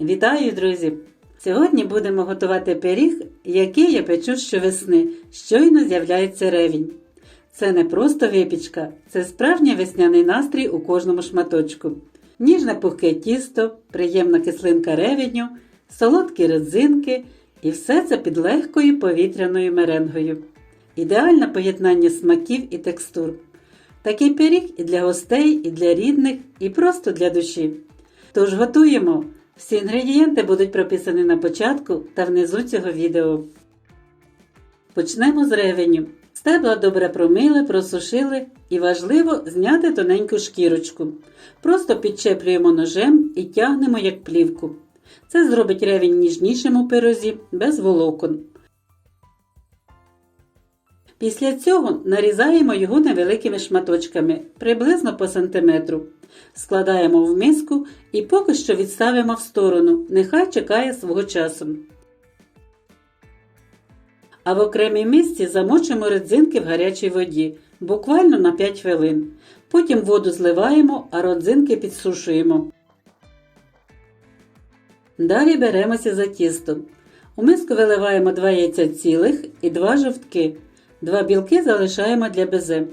Вітаю, друзі! Сьогодні будемо готувати пиріг, який я печу щовесни. Щойно з'являється ревінь. Це не просто випічка, це справжній весняний настрій у кожному шматочку. Ніжне пухке тісто, приємна кислинка ревеню, солодкі родзинки і все це під легкою повітряною меренгою. Ідеальне поєднання смаків і текстур. Такий пиріг і для гостей, і для рідних, і просто для душі. Тож готуємо! Всі інгредієнти будуть прописані на початку та внизу цього відео. Почнемо з ревеню. Стебла добре промили, просушили і важливо зняти тоненьку шкірочку. Просто підчеплюємо ножем і тягнемо як плівку. Це зробить ревень ніжнішим у пирозі без волокон. Після цього нарізаємо його невеликими шматочками, приблизно по сантиметру. Складаємо в миску і поки що відставимо в сторону, нехай чекає свого часу. А в окремій мисці замочимо родзинки в гарячій воді, буквально на 5 хвилин. Потім воду зливаємо, а родзинки підсушуємо. Далі беремося за тісто. У миску виливаємо 2 яйця цілих і 2 жовтки. Два білки залишаємо для безе.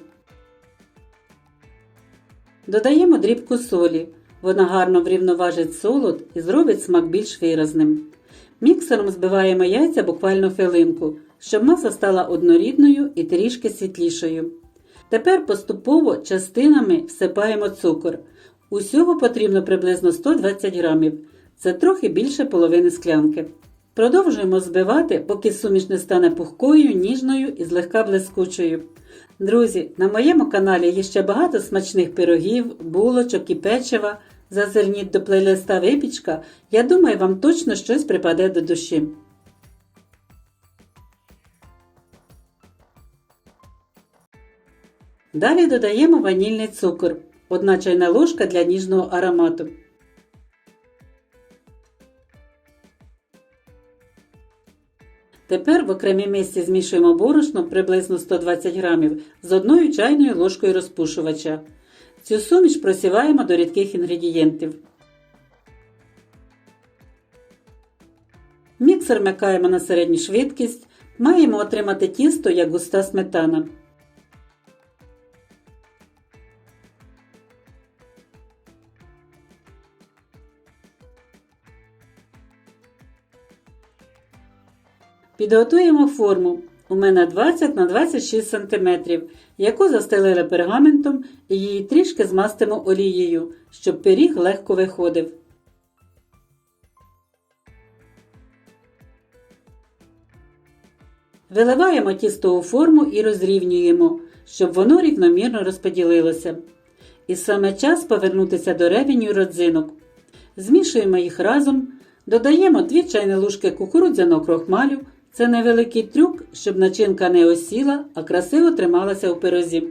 Додаємо дрібку солі. Вона гарно врівноважить солод і зробить смак більш виразним. Міксером збиваємо яйця буквально хвилинку, щоб маса стала однорідною і трішки світлішою. Тепер поступово частинами всипаємо цукор. Усього потрібно приблизно 120 грамів. Це трохи більше половини склянки. Продовжуємо збивати, поки суміш не стане пухкою, ніжною і злегка блискучою. Друзі, на моєму каналі є ще багато смачних пирогів, булочок і печива. Зазирніть до плейлиста випічка, я думаю, вам точно щось припаде до душі. Далі додаємо ванільний цукор, одна чайна ложка для ніжного аромату. Тепер в окремій місці змішуємо борошно приблизно 120 грамів з одною чайною ложкою розпушувача. Цю суміш просіваємо до рідких інгредієнтів. Міксер микаємо на середню швидкість. Маємо отримати тісто як густа сметана. Підготуємо форму. У мене 20 на 26 см, яку застелили пергаментом і її трішки змастимо олією, щоб пиріг легко виходив. Виливаємо тісто у форму і розрівнюємо, щоб воно рівномірно розподілилося. І саме час повернутися до ревеню родзинок. Змішуємо їх разом, додаємо 2 чайні ложки кукурудзяного крохмалю. Це невеликий трюк, щоб начинка не осіла, а красиво трималася у пирозі.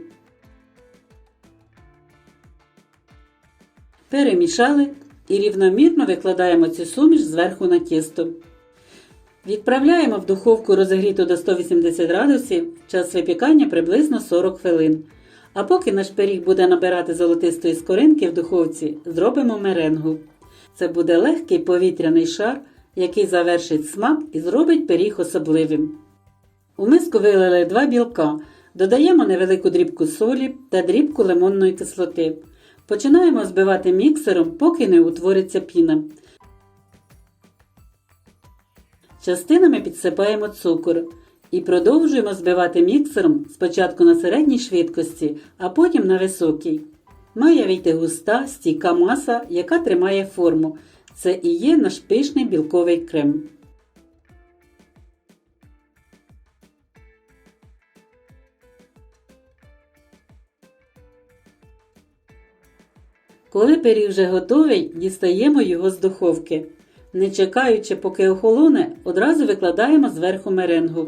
Перемішали і рівномірно викладаємо цю суміш зверху на тісто. Відправляємо в духовку розігріту до 180 градусів, час випікання приблизно 40 хвилин. А поки наш пиріг буде набирати золотистої скоринки в духовці, зробимо меренгу. Це буде легкий повітряний шар який завершить смак і зробить пиріг особливим. У миску вилили два білка, додаємо невелику дрібку солі та дрібку лимонної кислоти. Починаємо збивати міксером, поки не утвориться піна. Частинами підсипаємо цукор і продовжуємо збивати міксером спочатку на середній швидкості, а потім на високій. Має вийти густа, стійка маса, яка тримає форму. Це і є наш пишний білковий крем. Коли пиріг вже готовий, дістаємо його з духовки. Не чекаючи, поки охолоне, одразу викладаємо зверху меренгу.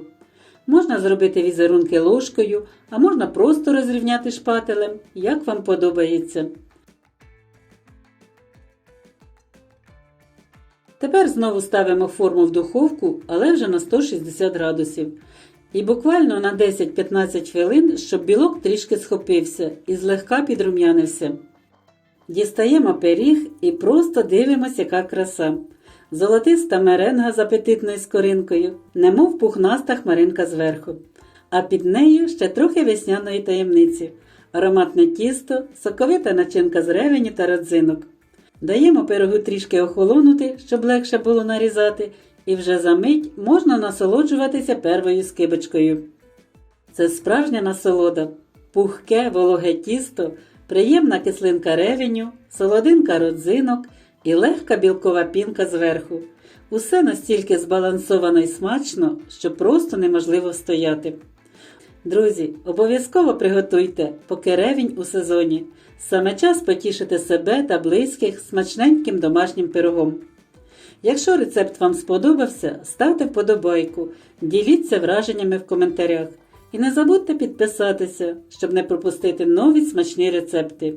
Можна зробити візерунки ложкою, а можна просто розрівняти шпателем, як вам подобається. Тепер знову ставимо форму в духовку, але вже на 160 градусів. І буквально на 10-15 хвилин, щоб білок трішки схопився і злегка підрум'янився. Дістаємо пиріг і просто дивимося, яка краса. золотиста меренга з апетитною скоринкою, немов пухнаста хмаринка зверху. А під нею ще трохи весняної таємниці, ароматне тісто, соковита начинка з ревені та родзинок. Даємо пирогу трішки охолонути, щоб легше було нарізати, і вже за мить можна насолоджуватися первою скибочкою. Це справжня насолода, пухке вологе тісто, приємна кислинка ревеню, солодинка родзинок і легка білкова пінка зверху. Усе настільки збалансовано і смачно, що просто неможливо стояти. Друзі, обов'язково приготуйте, поки ревінь у сезоні. Саме час потішити себе та близьких смачненьким домашнім пирогом. Якщо рецепт вам сподобався, ставте вподобайку, діліться враженнями в коментарях. І не забудьте підписатися, щоб не пропустити нові смачні рецепти.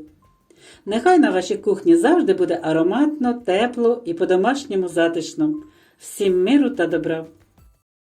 Нехай на вашій кухні завжди буде ароматно, тепло і по-домашньому затишно. Всім миру та добра!